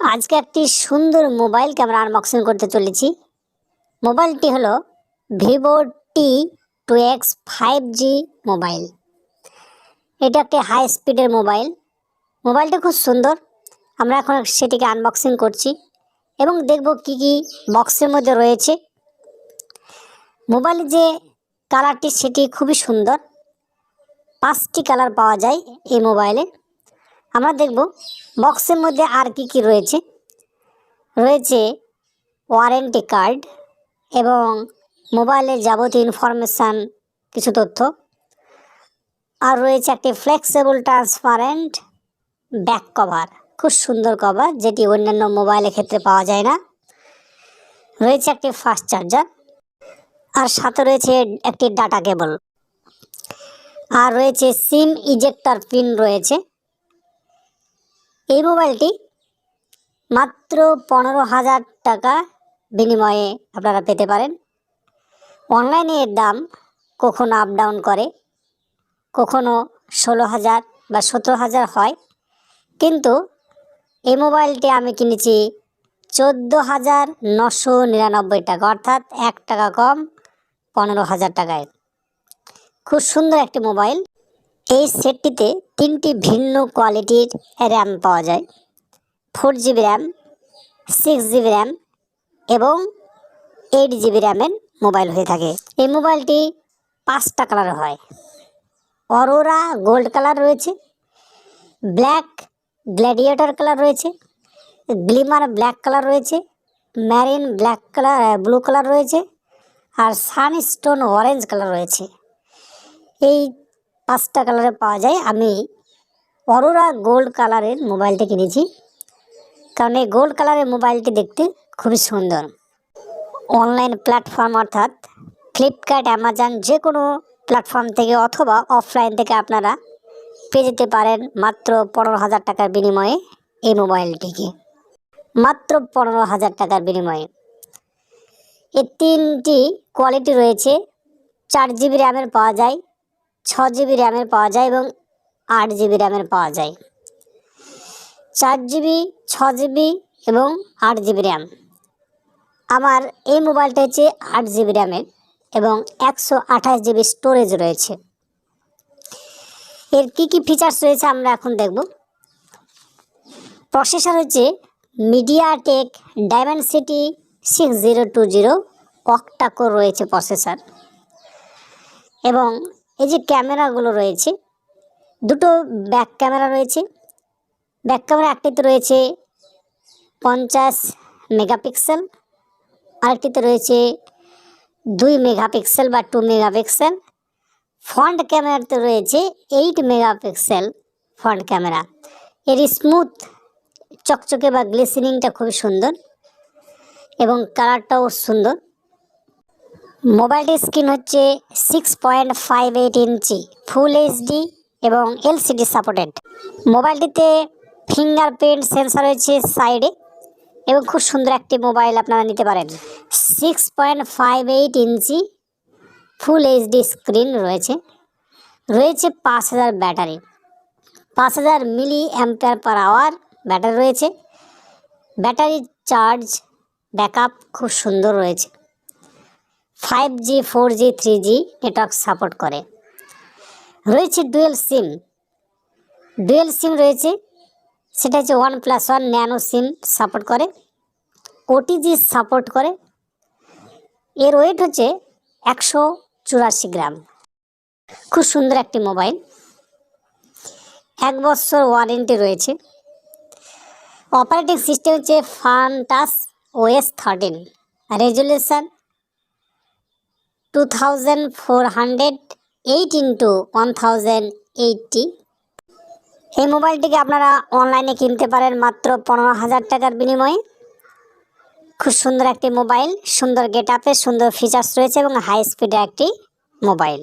আজকে একটি সুন্দর মোবাইল ক্যামেরা আনবক্সিং করতে চলেছি। মোবাইলটি হলো Vivo T two X five G mobile. এটা একটি হাই স্পিডের মোবাইল। মোবাইলটি খুব সুন্দর। আমরা এখন সেটিকে আনবক্সিং করছি এবং দেখব কি কি বক্সের মধ্যে রয়েছে। মোবাইলের যে কালারটি সেটি খুবই সুন্দর। পাঁচটি কালার পাওয়া যায় এই মোবাইলে। আমরা দেখব বক্সের মধ্যে আর কি কি রয়েছে। রয়েছে ওয়ারেন্টি কার্ড এবং মোবাইলের যাবতীয় ইনফরমেশান কিছু তথ্য। আর রয়েছে একটি ফ্লেক্সিবল ট্রান্সপারেন্ট ব্যাক কভার খুব সুন্দর কভার যেটি অন্যান্য মোবাইলের ক্ষেত্রে পাওয়া যায় না। রয়েছে একটি ফাস্ট চার্জার আর সাথে রয়েছে একটি ডাটা কেবল আর রয়েছে সিম ইজেক্টর পিন রয়েছে। এই মোবাইলটি মাত্র পনেরো হাজার টাকা বিনিময়ে আপনারা পেতে পারেন। অনলাইনে এর দাম কখনো আপ ডাউন করে, কখনো ষোলো হাজার বা সতেরো হাজার হয়। কিন্তু এই মোবাইলটি আমি কিনেছি চোদ্দ হাজার নশো নিরানব্বই টাকা, অর্থাৎ এক টাকা কম পনেরো হাজার টাকায়। খুব সুন্দর একটি মোবাইল। এই সেটটিতে তিনটি ভিন্ন কোয়ালিটির র্যাম পাওয়া যায়। Four GB RAM six GB RAM এবং এইট জিবি র্যামের মোবাইল হয়ে থাকে। এই মোবাইলটি পাঁচটা কালার হয়। অরোরা গোল্ড কালার রয়েছে ব্ল্যাক গ্ল্যাডিয়েটর কালার রয়েছে গ্লিমার ব্ল্যাক কালার রয়েছে marine black colour blue colour রয়েছে, আর সানস্টোন অরেঞ্জ কালার রয়েছে। এই পাঁচটা কালারে পাওয়া যায়। আমি অরোরা গোল্ড কালারের মোবাইলটি কিনেছি। কারণ এই গোল্ড কালারের মোবাইলটি দেখতে খুবই সুন্দর। অনলাইন প্ল্যাটফর্ম অর্থাৎ ফ্লিপকার্ট, অ্যামাজন যে কোনো প্ল্যাটফর্ম থেকে অথবা অফলাইন থেকে আপনারা পেয়ে যেতে পারেন মাত্র পনেরো হাজার টাকার বিনিময়ে এই মোবাইলটিকে। মাত্র পনেরো হাজার টাকার বিনিময়ে। এর তিনটি কোয়ালিটি রয়েছে। চার জিবি র্যামের পাওয়া যায়। ছ জিবি র্যামের পাওয়া যায় এবং আট জিবি র্যামের পাওয়া যায়। চার জিবি ছ জিবি এবং আট জিবি র্যাম। আমার এই মোবাইলটা হচ্ছে আট জিবি র্যামের এবং একশো আঠাশ জিবি স্টোরেজ রয়েছে। এর কি কি ফিচার্স রয়েছে আমরা এখন দেখব। প্রসেসর হচ্ছে MediaTek Dimensity six zero two zero octacore রয়েছে প্রসেসর এবং এই যে ক্যামেরাগুলো রয়েছে, দুটো ব্যাক ক্যামেরা রয়েছে। ব্যাক ক্যামেরা একটিতে রয়েছে পঞ্চাশ মেগাপিক্সেল আরেকটিতে রয়েছে দুই মেগাপিক্সেল বা টু মেগাপিক্সেল ফ্রন্ট ক্যামেরাতে রয়েছে এইট মেগাপিক্সেল ফ্রন্ট ক্যামেরা এর স্মুথ চকচকে বা গ্লিসিনিংটা খুবই সুন্দর এবং কালারটাও সুন্দর। মোবাইলটির স্ক্রিন হচ্ছে six point five eight inch full HD এবং এলসিডি সাপোর্টেড মোবাইলটিতে ফিঙ্গারপ্রিন্ট সেন্সার রয়েছে সাইডে এবং খুব সুন্দর একটি মোবাইল আপনারা নিতে পারেন। Six point five eight inch full HD screen রয়েছে। রয়েছে পাঁচ হাজার ব্যাটারি। পাঁচ হাজার milli ampere per hour battery রয়েছে। ব্যাটারি চার্জ ব্যাকআপ খুব সুন্দর রয়েছে। Five G, four G, three G network support করে। রয়েছে ডুয়েল সিম ডুয়েল সিম রয়েছে, সেটা হচ্ছে one plus one nano SIM support করে ওটিজি সাপোর্ট করে। এর ওয়েট হচ্ছে একশো চুরাশি গ্রাম। খুব সুন্দর একটি মোবাইল এক বছর ওয়ারেন্টি রয়েছে। অপারেটিং সিস্টেম হচ্ছে Funtouch OS thirteen resolution two thousand four hundred eight into one thousand eighty এই মোবাইলটিকে আপনারা অনলাইনে কিনতে পারেন মাত্র পনেরো হাজার টাকার বিনিময়ে। খুব সুন্দর একটি মোবাইল, সুন্দর গেট আপে, সুন্দর ফিচার্স রয়েছে এবং হাই স্পিডের একটি মোবাইল।